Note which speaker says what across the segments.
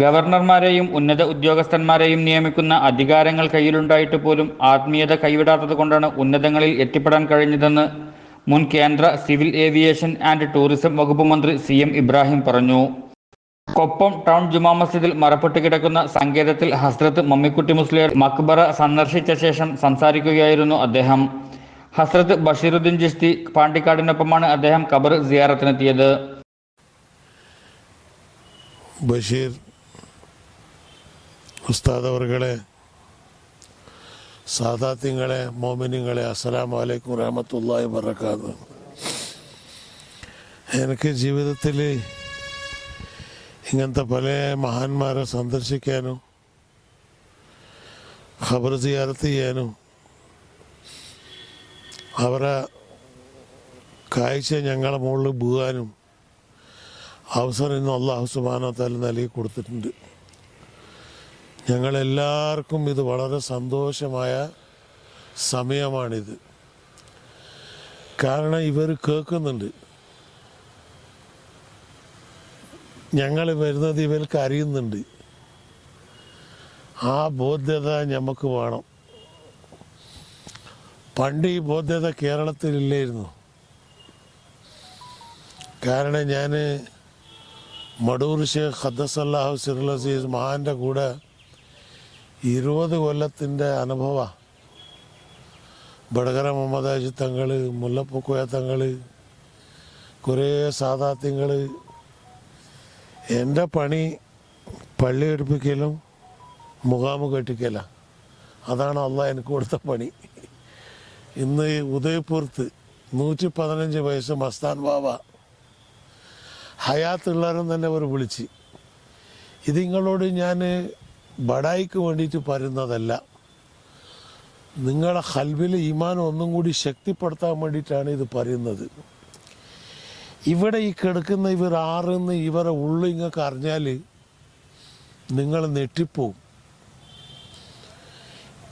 Speaker 1: ഗവർണർമാരെയും ഉന്നത ഉദ്യോഗസ്ഥന്മാരെയും നിയമിക്കുന്ന അധികാരങ്ങൾ കയ്യിലുണ്ടായിട്ട് പോലും ആത്മീയത കൈവിടാത്തത് കൊണ്ടാണ് ഉന്നതങ്ങളിൽ എത്തിപ്പെടാൻ കഴിഞ്ഞതെന്ന് മുൻ കേന്ദ്ര സിവിൽ ഏവിയേഷൻ ആൻഡ് ടൂറിസം വകുപ്പ് മന്ത്രി സി എം ഇബ്രാഹിം പറഞ്ഞു. കൊപ്പം ടൗൺ ജുമാ മസ്ജിദിൽ മറപ്പെട്ട് കിടക്കുന്ന സങ്കേതത്തിൽ ഹസ്രത്ത് മമ്മിക്കുട്ടി മുസ്ലിയർ മക്ബറ സന്ദർശിച്ച ശേഷം സംസാരിക്കുകയായിരുന്നു അദ്ദേഹം. ഹസ്രത്ത് ബഷീറുദ്ദീൻ ജിസ്തി പാണ്ടിക്കാടിനൊപ്പമാണ് അദ്ദേഹം ഖബർ സിയാറത്തിനെത്തിയത്.
Speaker 2: ബഷീർ ഉസ്താദ് അവർകളെ സാദാത്യങ്ങളെ മോമിനിങ്ങളെ അസ്സലാമു അലൈക്കും റഹമത്തുല്ലായി വബറകാത്ത് എനിക്ക് ജീവിതത്തിൽ ഇങ്ങനത്തെ പല മഹാന്മാരെ സന്ദർശിക്കാനും ഖബർ സിയാറത്ത് ചെയ്യാനും അവരെ കാഴ്ച ഞങ്ങളെ മുകളിൽ പോകാനും അവസരം ഇന്ന് അള്ളാഹു സുബാനോ തല നൽകി കൊടുത്തിട്ടുണ്ട്. ഞങ്ങളെല്ലാവർക്കും ഇത് വളരെ സന്തോഷമായ സമയമാണിത്. കാരണം ഇവർ കേൾക്കുന്നുണ്ട്. ഞങ്ങൾ വരുന്നത് ഇവർക്ക് അറിയുന്നുണ്ട്. ആ ബോധ്യത നമുക്ക് വേണം. പണ്ട് ഈ ബോധ്യത കേരളത്തിലില്ലായിരുന്നു. കാരണം ഞാൻ മടൂർ ഷേഖ് ഖദ്ദസല്ലാഹു സിറുൽ അസീസ് മഹാന്റെ കൂടെ ഇരുപത് കൊല്ലത്തിന്റെ അനുഭവമാണ് ബടകര മുഹമ്മദ് അജി തങ്ങൾ മുല്ലപ്പൂക്കോയ തങ്ങൾ കുറേ സാധാത്യങ്ങൾ എന്റെ പണി പള്ളി എടുപ്പിക്കലും മുഖാമു കെട്ടിക്കലാണ് അതാണ് അള്ളാഹ് എനിക്ക് കൊടുത്ത പണി. ഇന്ന് ഉദയപൂർത്ത് നൂറ്റി പതിനഞ്ച് വയസ്സ് മസ്താൻ ബാബ. ഹയാത്തുള്ളവരും തന്നെ അവർ വിളിച്ച്. ഇതിങ്ങളോട് ഞാൻ ബടായിക്ക് വേണ്ടിയിട്ട് പറയുന്നതല്ല നിങ്ങളെ ഹൽബിലെ ഈമാൻ ഒന്നും കൂടി ശക്തിപ്പെടുത്താൻ വേണ്ടിയിട്ടാണ് ഇത് പറയുന്നത് ഇവിടെ ഈ കിടക്കുന്ന ഇവർ ആറെന്ന് ഇവരെ ഉള്ളു ഇങ്ങൾക്ക് അറിഞ്ഞാൽ നിങ്ങൾ നെട്ടിപ്പോവും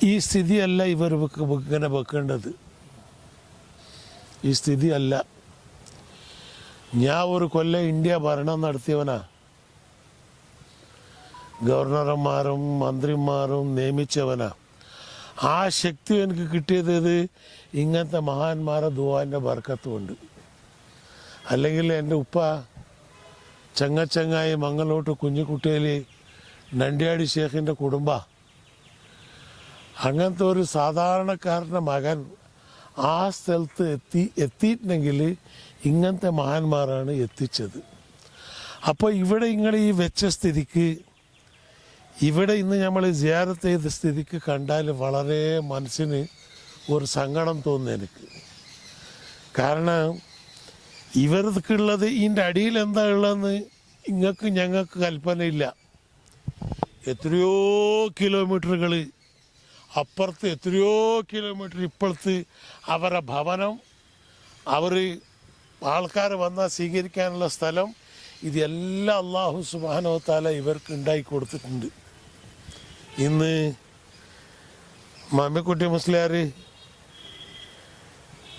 Speaker 2: ഈ സ്ഥിതിയല്ല ഇവർ ഇങ്ങനെ വെക്കേണ്ടത്. ഈ സ്ഥിതിയല്ല. ഞാൻ ഒരു കൊല്ലം ഇന്ത്യ ഭരണം നടത്തിയവനാ. ഗവർണർമാരും മന്ത്രിമാരും നിയമിച്ചവനാ. ആ ശക്തി എനിക്ക് കിട്ടിയത് ഇങ്ങനത്തെ മഹാന്മാരെ ദുവാന്റെ ബർക്കത്തുമുണ്ട് അല്ലെങ്കിൽ എന്റെ ഉപ്പ ചങ്ങച്ചങ്ങായി മംഗലോട്ട് കുഞ്ഞുകുട്ടിയിൽ നണ്ടിയാടി ഷേഖിന്റെ കുടുംബ. അങ്ങനത്തെ ഒരു സാധാരണക്കാരന്റെ മകൻ ആ സ്ഥലത്ത് എത്തി എത്തിയിട്ടുണ്ടെങ്കിൽ ഇങ്ങനത്തെ മഹാന്മാരാണ് എത്തിച്ചത്. അപ്പോൾ ഇവിടെ നിങ്ങൾ ഈ വെച്ച സ്ഥിതിക്ക് ഇവിടെ ഇന്ന് നമ്മൾ ജിയാരത്ത് ചെയ്ത സ്ഥിതിക്ക് കണ്ടാൽ വളരെ മനസ്സിന് ഒരു സങ്കടം തോന്നുന്നു എനിക്ക്. കാരണം ഇവർക്കുള്ളത് ഇതിന്റെ അടിയിൽ എന്താ ഉള്ളതെന്ന് ഇങ്ങക്ക് ഞങ്ങൾക്ക് കൽപ്പനയില്ല എത്രയോ കിലോമീറ്ററുകൾ അപ്പുറത്ത് എത്രയോ കിലോമീറ്റർ ഇപ്പുറത്ത് അവരുടെ ഭവനം അവർ ആൾക്കാർ വന്നാൽ സ്വീകരിക്കാനുള്ള സ്ഥലം ഇതെല്ലാം അള്ളാഹു സുബാനോ താല ഇവർക്ക് ഉണ്ടാക്കി കൊടുത്തിട്ടുണ്ട്. ഇന്ന് മമ്മിക്കുട്ടി മുസ്ലിയാർ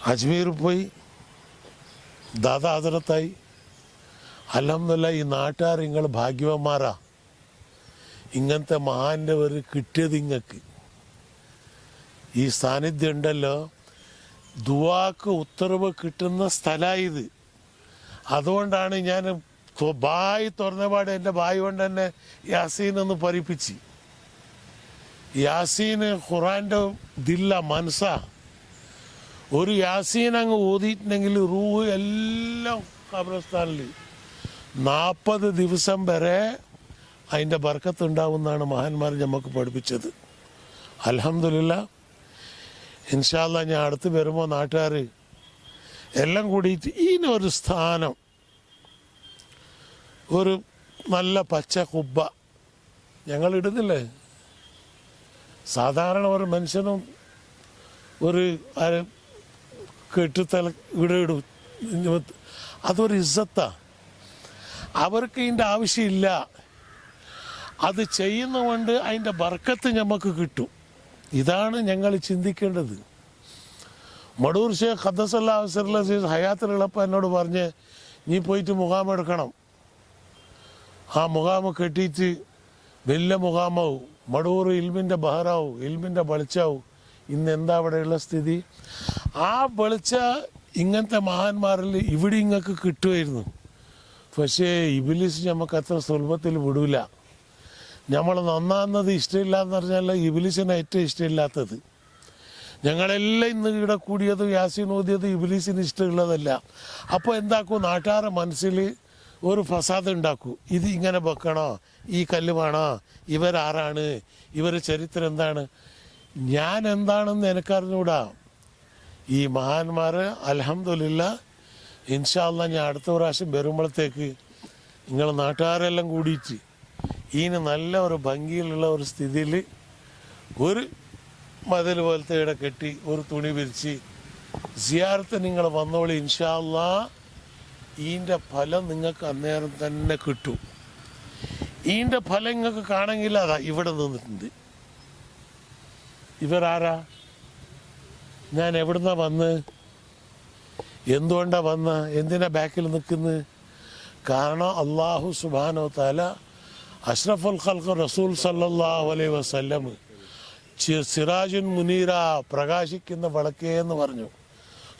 Speaker 2: അജ്മീർ പോയി ദാദാ ഹസരത്തായി. അലഹമില്ല ഈ നാട്ടുകാർ നിങ്ങൾ ഭാഗ്യവന്മാരാ. ഇങ്ങനത്തെ മഹാന്റെ ഒരു കിട്ടിയത് ഇങ്ങക്ക്. ഈ സാന്നിധ്യം ഉണ്ടല്ലോ. ദുവാക്ക് ഉത്തരവ് കിട്ടുന്ന ഇത്. അതുകൊണ്ടാണ് ഞാൻ ബായ് തുറന്നപാട് എന്റെ ബായി കൊണ്ട് തന്നെ യാസീൻ ഒന്ന് പരിപ്പിച്ച്. യാസീന് ഖുറാന്റെ ദില്ല മനസ്സ ഒരു യാസീൻ അങ്ങ് ഓതിയിട്ടുണ്ടെങ്കിൽ റൂഹ് എല്ലാം ഖബർസ്ഥാനിൽ നാൽപ്പത് ദിവസം വരെ അതിന്റെ ബർക്കത്ത് ഉണ്ടാവുമെന്നാണ് മഹാന്മാർ നമുക്ക് പഠിപ്പിച്ചത്. അലഹമില്ല ഇൻഷാല്ല ഞാൻ അടുത്ത് വരുമ്പോൾ നാട്ടുകാർ എല്ലാം കൂടിയിട്ട് ഇതിനൊരു സ്ഥാനം. ഒരു നല്ല പച്ച കുബ്ബ. ഞങ്ങൾ ഇടുന്നില്ലേ? സാധാരണ ഒരു മനുഷ്യനും ഒരു കെട്ടി കെട്ടിത്തല ഇവിടെ ഇടും അതൊരു ഇസ്സത്താ. അവർക്ക് ഇതിന്റെ ആവശ്യമില്ല. അത് ചെയ്യുന്നതുകൊണ്ട് അതിന്റെ ബർക്കത്ത് നമുക്ക് കിട്ടും. ഇതാണ് ഞങ്ങൾ ചിന്തിക്കേണ്ടത്. മടൂർ ഷേഖ് ഖദ്ദസല്ലാ ഹയാത്തിൽ ഹയാത്തിലുള്ളപ്പോൾ എന്നോട് പറഞ്ഞ് നീ പോയിട്ട് മുഖാമെടുക്കണം ആ മുഖാമ കെട്ടിയിട്ട് വലിയ മുഖാമാവും. മടൂർ ഇൽമിന്റെ ബഹറാവും ഇൽമിന്റെ വെളിച്ചാവും. ഇന്ന് എന്താ അവിടെയുള്ള സ്ഥിതി? ആ വെളിച്ച ഇങ്ങനത്തെ മഹാന്മാരിൽ ഇവിടെ ഇങ്ങക്ക് കിട്ടുമായിരുന്നു പക്ഷേ ഇബിലിസ് നമുക്ക് അത്ര സുലഭത്തിൽ വിടൂല. നമ്മൾ നന്നാകുന്നത് ഇഷ്ടമില്ല എന്ന് പറഞ്ഞാൽ ഇബിലിസിന് ഏറ്റവും ഇഷ്ടമില്ലാത്തത്. ഞങ്ങളെല്ലാം ഇന്ന് ഇവിടെ കൂടിയത് യാസീൻ ഓതിയത് ഇബിലിസിന് ഇഷ്ടമുള്ളതല്ല. അപ്പോൾ എന്താക്കും നാട്ടുകാരുടെ മനസ്സിൽ ഒരു ഫസാദ് ഉണ്ടാക്കൂ. ഇത് ഇങ്ങനെ വെക്കണോ? ഈ കല്ല് വേണോ? ഇവരാരാണ് ഇവർ ചരിത്രം എന്താണ്? ഞാൻ എന്താണെന്ന് എനിക്കറിഞ്ഞൂടാ. ഈ മഹാന്മാർ അലഹമില്ല ഇൻഷാല്ല ഞാൻ അടുത്ത പ്രാവശ്യം വരുമ്പോഴത്തേക്ക് നിങ്ങൾ നാട്ടുകാരെല്ലാം കൂടിയിട്ട് ഇതിന് നല്ല ഒരു ഭംഗിയിലുള്ള ഒരു സ്ഥിതിയിൽ ഒരു മതിൽ പോലത്തെ ഇവിടെ കെട്ടി ഒരു തുണി വിരിച്ച് സിയാർത്ത് നിങ്ങൾ വന്നോളി ഇൻഷാല്ല ഇതിന്റെ ഫലം നിങ്ങൾക്ക് അന്നേരം തന്നെ കിട്ടും. ഇതിന്റെ ഫലം നിങ്ങൾക്ക് കാണെങ്കിൽ അതാ ഇവിടെ നിന്നിട്ടുണ്ട്. ഇവരാരാ ഞാൻ എവിടുന്നാ വന്ന്? എന്തുകൊണ്ടാ വന്ന? എന്തിനാ ബാക്കിൽ നിൽക്കുന്നത് കാരണം അള്ളാഹു സുബാനോ താല അഷ്റഫുൽ ഖൽഖ് റസൂൽ സല്ലല്ലാഹു അലൈഹി വസല്ലം സിറാജുൻ മുനീര പ്രകാശിക്കുന്ന വിളക്കേ എന്ന് പറഞ്ഞു.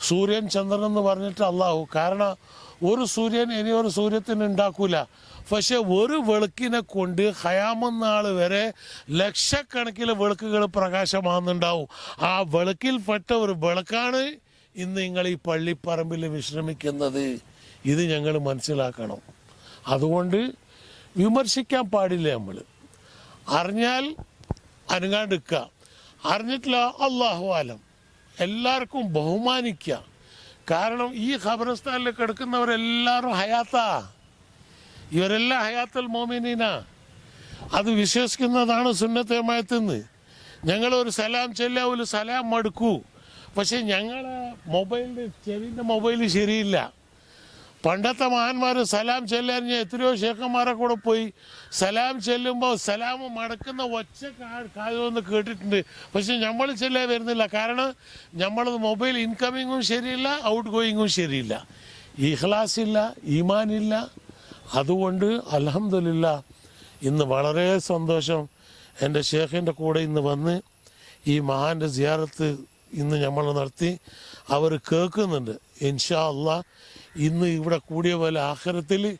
Speaker 2: സൂര്യൻ ചന്ദ്രൻ എന്ന് പറഞ്ഞിട്ട് അള്ളാഹു കാരണം ഒരു സൂര്യൻ ഇനി ഒരു സൂര്യത്തിന് ഉണ്ടാക്കൂല. പക്ഷെ ഒരു വെളുക്കിനെ കൊണ്ട് ഹയാമെന്നാൾ വരെ ലക്ഷക്കണക്കിന് വിളക്കുകൾ പ്രകാശമാകുന്നുണ്ടാവും ആ വെളുക്കിൽപ്പെട്ട ഒരു വിളക്കാണ് ഇന്ന് നിങ്ങൾ ഈ പള്ളിപ്പറമ്പിൽ വിശ്രമിക്കുന്നത്. ഇത് ഞങ്ങൾ മനസ്സിലാക്കണം. അതുകൊണ്ട് വിമർശിക്കാൻ പാടില്ല നമ്മൾ. അറിഞ്ഞാൽ അനുങ്ങാണ്ടിക്കുക അറിഞ്ഞിട്ടില്ല അള്ളാഹു ആലം. എല്ലാവർക്കും ബഹുമാനിക്കുക. കാരണം ഈ ഖബറസ്ഥാനിൽ കിടക്കുന്നവരെല്ലാവരും ഹയാത്താ. ഇവരെല്ലാം ഹയാത്തൽ മോമിനീന. അത് വിശ്വസിക്കുന്നതാണ് സുന്നത്തേമയത്തുനിന്ന് ഞങ്ങളൊരു സലാം ചെല്ല ഒരു സലാം മടുക്കൂ. പക്ഷെ ഞങ്ങളെ മൊബൈലിന്റെ ചെവിന്റെ മൊബൈൽ ശരിയില്ല. പണ്ടത്തെ മഹാന്മാർ സലാം ചെല്ലാൻ എത്രയോ ഷേഖന്മാരെ കൂടെ പോയി. സലാം ചെല്ലുമ്പോൾ സലാം മടക്കുന്ന ഒച്ച കാതൊന്ന് കേട്ടിട്ടുണ്ട്. പക്ഷെ നമ്മൾ ചെല്ലാൻ വരുന്നില്ല. കാരണം നമ്മളത് മൊബൈൽ ഇൻകമ്മിങ്ങും ശരിയില്ല ഔട്ട് ഗോയിങ്ങും ശരിയില്ല. ഇഹ്ലാസ് ഇല്ല ഈമാനില്ല. അതുകൊണ്ട് അലഹമില്ല ഇന്ന് വളരെ സന്തോഷം എന്റെ ഷേഖിന്റെ കൂടെ ഇന്ന് വന്ന് ഈ മഹാന്റെ സിയാറത്ത് ഇന്ന് നമ്മൾ നടത്തി. അവർ കേൾക്കുന്നുണ്ട്. ഇൻഷാ അള്ളാ ഇന്ന് ഇവിടെ കൂടിയ പോലെ ആഖിറത്തിൽ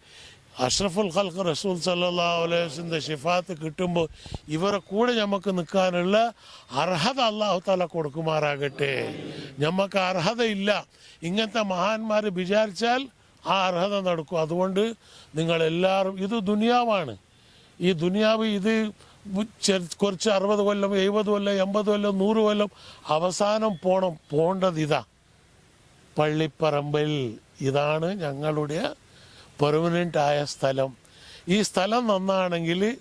Speaker 2: അഷ്റഫുൽ ഖൽഖ് റസൂൽ വസല്ലം ഷിഫാത്ത് കിട്ടുമ്പോൾ ഇവരെ കൂടെ നമുക്ക് നിൽക്കാനുള്ള അർഹത അള്ളാഹു താല കൊടുക്കുമാറാകട്ടെ. നമുക്ക് അർഹതയില്ല. ഇങ്ങനത്തെ മഹാന്മാർ വിചാരിച്ചാൽ ആ അർഹത നടക്കും. അതുകൊണ്ട് നിങ്ങളെല്ലാവരും ഇത് ദുനിയാവാണ്. ഈ ദുനിയാവ് ഇത് കുറച്ച് അറുപത് കൊല്ലം എഴുപത് കൊല്ലം എൺപത് കൊല്ലം നൂറ് കൊല്ലം അവസാനം പോണം. പോണ്ടത് ഇതാ പള്ളിപ്പറമ്പിൽ ഇതാണ് ഞങ്ങളുടെ പെർമനന്റ് ആയ സ്ഥലം. ഈ സ്ഥലം നന്നാണെങ്കിൽ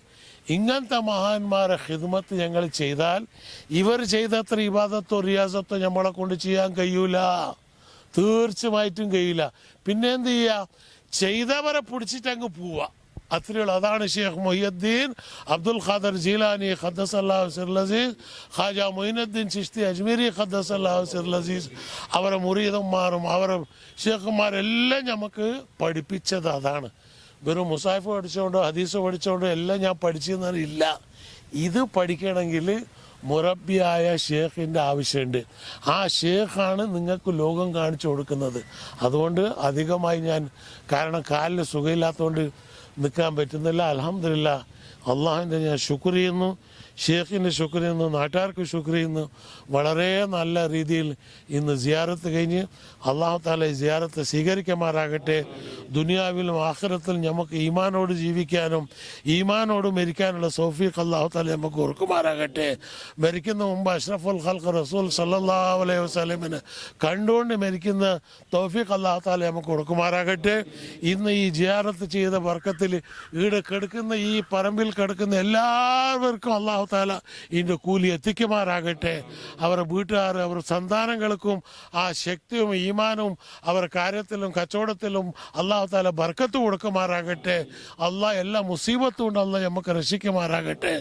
Speaker 2: ഇങ്ങനത്തെ മഹാന്മാരെ ഹിദ്മത്ത് ഞങ്ങൾ ചെയ്താൽ ഇവർ ചെയ്തത്ര ഇബാദത്തോ റിയാസത്തോ നമ്മളെ കൊണ്ട് ചെയ്യാൻ കഴിയൂല. തീർച്ചയായിട്ടും കഴിയില്ല. പിന്നെ എന്ത് ചെയ്യുക ചെയ്തവരെ പിടിച്ചിട്ട് അങ്ങ് പോവുക അത്രയുള്ളൂ അതാണ് ഷെയ്ഖ് മൊഹിയുദ്ദീൻ അബ്ദുൽ ഖാദർ ജീലാനി ഖദ്ദസ് അല്ലാഹു സിർലസീസ് ഖാജ മൊയിനുദ്ദീൻ ചിഷ്തി അജ്മീരി ഖദ്ദസ് അല്ലാഹു സിർലസീസ് അവരെ മുറീദന്മാരും അവരെ ഷെയ്ഖുമാരെല്ലാം നമുക്ക് പഠിപ്പിച്ചത് അതാണ്. വെറും മുസാഫ് പഠിച്ചുകൊണ്ടോ ഹദീസ് പഠിച്ചുകൊണ്ടോ എല്ലാം ഞാൻ പഠിച്ചെന്നില്ല ഇത് പഠിക്കണമെങ്കിൽ മുറബിയായ ഷേഖിന്റെ ആവശ്യമുണ്ട്. ആ ഷേഖാണ് നിങ്ങൾക്ക് ലോകം കാണിച്ചു കൊടുക്കുന്നത്. അതുകൊണ്ട് അധികമായി ഞാൻ കാരണം കാലിന് സുഖമില്ലാത്തതുകൊണ്ട് നിൽക്കാൻ പറ്റുന്നില്ല. അലഹമില്ല അള്ളാഹുവിന്റെ ഞാൻ ശുക്ർ ഷേഖിന്റെ ശുക്ർ ചെയ്യുന്നു നാട്ടുകാർക്ക് ശുക്ർ ചെയ്യുന്നു വളരെ നല്ല രീതിയിൽ ഇന്ന് സിയാറത്ത് കഴിഞ്ഞ് അള്ളാഹു താല സിയാറത്ത് സ്വീകരിക്കുമാറാകട്ടെ. ദുനിയാവിലും ആഖിറത്തിലും നമുക്ക് ഈമാനോട് ജീവിക്കാനും ഈമാനോട് മരിക്കാനുള്ള സൗഫീഖ് അള്ളാഹു താല നമുക്ക് ഉറക്കുമാരാകട്ടെ മരിക്കുന്ന മുമ്പ് അഷ്റഫുൽ ഖൽഖ് റസൂൽ സല്ലല്ലാഹു അലൈഹി വസല്ലമിന് കണ്ടുകൊണ്ട് മരിക്കുന്ന തൗഫീഖ് അള്ളാഹു താല നമുക്ക് ഉറക്കുമാരാകട്ടെ ഇന്ന് ഈ ജിയാറത്ത് ചെയ്ത വർക്കത്തിൽ ഈട് കിടക്കുന്ന ഈ പറമ്പിൽ കിടക്കുന്ന എല്ലാവർക്കും അള്ളാഹു താല ഇതിന്റെ കൂലി എത്തിക്കുമാറാകട്ടെ. അവരുടെ വീട്ടുകാർ അവരുടെ സന്താനങ്ങൾക്കും ആ ശക്തിയും ഈമാനവും അവരുടെ കാര്യത്തിലും കച്ചവടത്തിലും അള്ളാഹു താല ബർക്കത്ത് കൊടുക്കുമാറാകട്ടെ. അള്ളാഹ് എല്ലാ മുസീബത്തും കൊണ്ട് അള്ളാഹ് നമുക്ക് രക്ഷിക്കുമാറാകട്ടെ.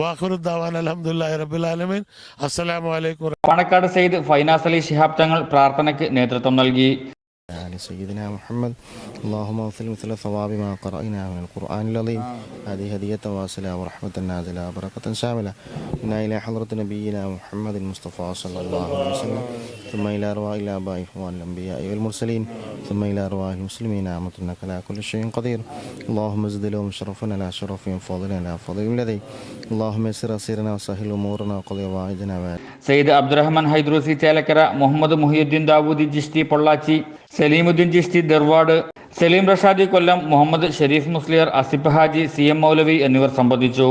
Speaker 2: വാഹുറുദ്ദാൻ അലഹമുല്ലാ റബുലാലമീൻ അസ്സലാമു അലൈക്കും
Speaker 1: പാണക്കാട് സെയ്ദ് ഫൈനാസ് അലി ശിഹാബ് തങ്ങൾ പ്രാർത്ഥനയ്ക്ക് നേതൃത്വം നൽകി.
Speaker 3: آل سيدنا محمد اللهم اغفر مثل ثواب ما قرأنا من القرآن العظيم هذه هدية واصلة ورحمة نازلة وبركة شاملة إنا إلى حضرة نبينا محمد المصطفى صلى الله عليه وسلم ثم إلى أرواح الآباء إخوان الأنبياء والمرسلين ثم إلى أرواح المسلمين آمة إنك على كل شيء قدير اللهم زد لهم شرفنا لا شرفهم فضلنا لا فضل الذي اللهم يسر أسيرنا وسهل أمورنا وقضي واعدنا
Speaker 1: സയ്യിദ് അബ്ദുറഹ്മാൻ ഹൈദ്രൂസി ചേലക്കര മുഹമ്മദ് മുഹിയുദ്ദീൻ ദാവൂദി ജിഷ്തി പൊള്ളാച്ചി സലീമുദ്ദീൻ ജിഷ്തി ദർവാഡ് സലീം റഷാദി കൊല്ലം മുഹമ്മദ് ഷരീഫ് മുസ്ലിയർ അസിഫ് ഹാജി സി എം മൗലവി എന്നിവർ സംബന്ധിച്ചു